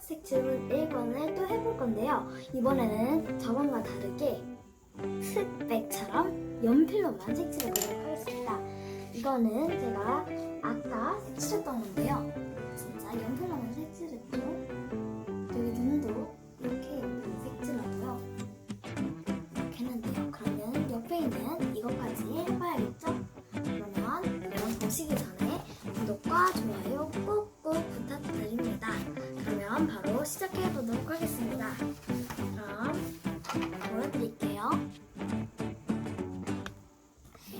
1번을 또 해볼 건데요. 이번에는 저번과 다르게 흑백처럼 연필로만 색칠해 보도록 하겠습니다. 이거는 제가 아까 색칠했던 건데요. 시작해 보도록 하겠습니다. 그럼 보여드릴게요. 네.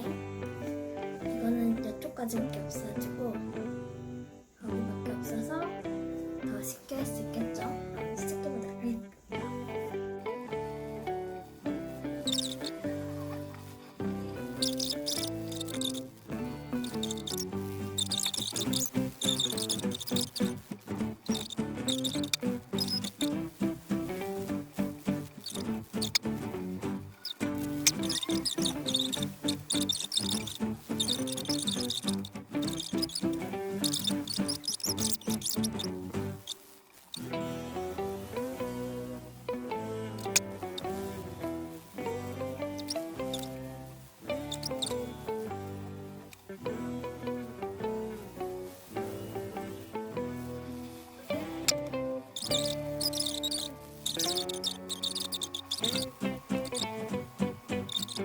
이거는 이쪽까지밖에 없어가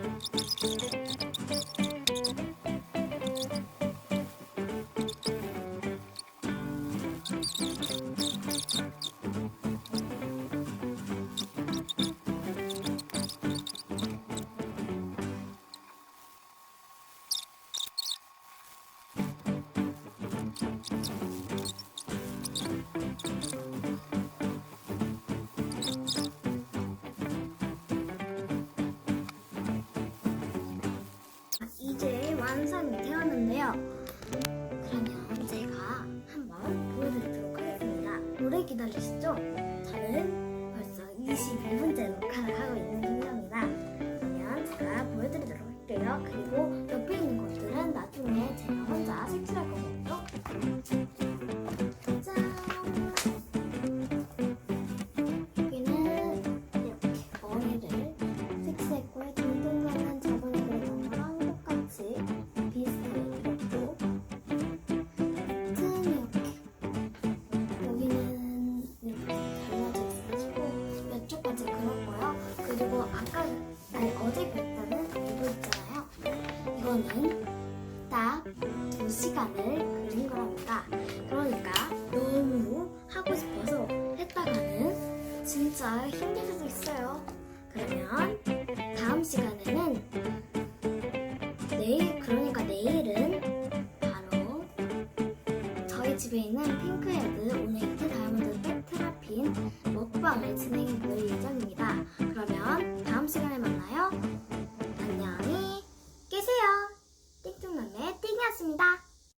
Thank you. 이제 완성이 되었는데요. 그러면 제가 한번 보여드리도록 하겠습니다. 오래 기다리시죠? 저는 벌써 21분째 녹화를 하고 있는 중입니다. 그러면 제가 보여드리도록 할게요. 그리고 이거는 딱 두 시간을 그린 거랍니다. 그러니까 너무 하고 싶어서 했다가는 진짜 힘들 수도 있어요. 그러면 다음 시간에는 내일 그러니까 내일은 바로 저희 집에 있는 핑크헤드 오네이트 다이아몬드 테라핀 먹방을 진행해 볼 예정입니다.